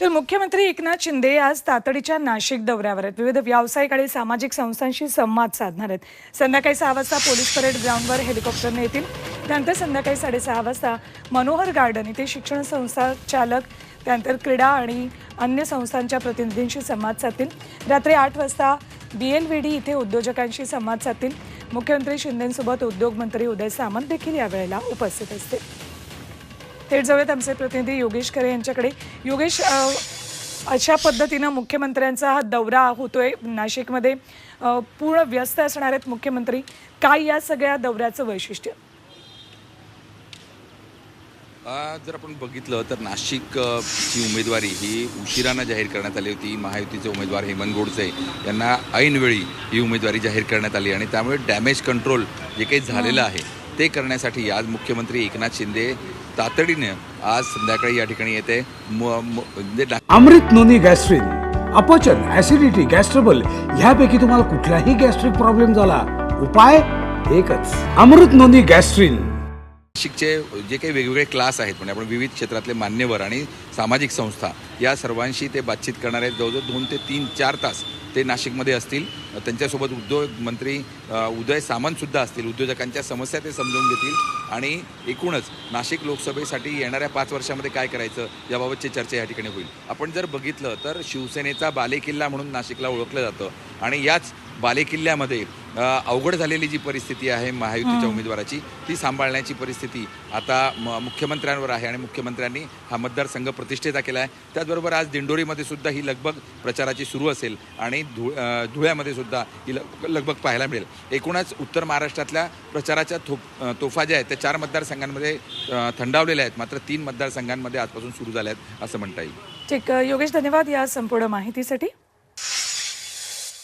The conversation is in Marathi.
तर मुख्यमंत्री एकनाथ शिंदे आज तातडीच्या नाशिक दौऱ्यावर आहेत. विविध व्यावसायिक आणि सामाजिक संस्थांशी संवाद साधणार आहेत. संध्याकाळी सहा वाजता पोलीस परेड ग्राउंडवर हेलिकॉप्टरने येतील त्यानंतर संध्याकाळी साडेसहा वाजता मनोहर गार्डन इथे शिक्षण संस्था चालक त्यानंतर क्रीडा आणि अन्य संस्थांच्या प्रतिनिधींशी संवाद साधतील. रात्री आठ वाजता बी एल व्ही डी इथे उद्योजकांशी संवाद साधतील. मुख्यमंत्री शिंदेंसोबत उद्योगमंत्री उदय सामंत देखील यावेळेला उपस्थित असतील. थेट जाऊयात आमचे प्रतिनिधी योगेश खरे यांच्याकडे. योगेश अशा पद्धतीनं मुख्यमंत्र्यांचा हा दौरा होतोय नाशिकमध्ये. पूर्ण व्यस्त असणार आहेत मुख्यमंत्री. काय या सगळ्या दौऱ्याचं वैशिष्ट्य? जर आपण बघितलं तर नाशिक उमेदवारी ही उशिरानं जाहीर करण्यात आली होती. महायुतीचे उमेदवार हेमंत गोडसे यांना ऐनवेळी ही उमेदवारी जाहीर करण्यात आली आणि त्यामुळे डॅमेज कंट्रोल जे काही झालेलं आहे ते करण्यासाठी आज मुख्यमंत्री एकनाथ शिंदे तातडीने आज संध्याकाळी या ठिकाणी येते. म्हणजे अमृत नोनी गॅस्ट्रिन अपचन ऍसिडिटी गॅस्ट्रबल ह्यापैकी तुम्हाला कुठलाही गॅस्ट्रिक प्रॉब्लेम झाला उपाय एकच अमृत नोनी गॅस्ट्रिन. नाशिकचे जे काही वेगवेगळे क्लास आहेत म्हणजे आपण विविध क्षेत्रातले मान्यवर आणि सामाजिक संस्था या सर्वांशी ते बातचीत करणार आहेत. जवळजवळ दोन ते तीन चार तास ते नाशिकमध्ये असतील. त्यांच्यासोबत उद्योग मंत्री उदय सामंतसुद्धा असतील. उद्योजकांच्या समस्या ते समजावून घेतील. आणि एकूणच नाशिक लोकसभेसाठी येणाऱ्या पाच वर्षामध्ये काय करायचं याबाबतची चर्चा या ठिकाणी होईल. आपण जर बघितलं तर शिवसेनेचा बालेकिल्ला म्हणून नाशिकला ओळखलं जातं. आणि याच बालेकिल्ल्यामध्ये अवघड झालेली जी परिस्थिती आहे महायुतीच्या उमेदवाराची ती सांभाळण्याची परिस्थिती आता म- मुख्यमंत्र्यांवर आहे. आणि मुख्यमंत्र्यांनी हा मतदारसंघ प्रतिष्ठेचा केला आहे त्याचबरोबर आज दिंडोरीमध्ये सुद्धा ही लगबग प्रचाराची सुरू असेल. आणि धुळ्यामध्ये सुद्धा ही लग- पाहायला मिळेल. एकूणच उत्तर महाराष्ट्रातल्या प्रचाराच्या थोप तोफा ज्या आहेत त्या चार मतदारसंघांमध्ये थंडावलेल्या आहेत. मात्र तीन मतदारसंघांमध्ये आजपासून सुरू झाल्या आहेत असं म्हणता येईल. ठीक योगेश धन्यवाद या संपूर्ण माहितीसाठी.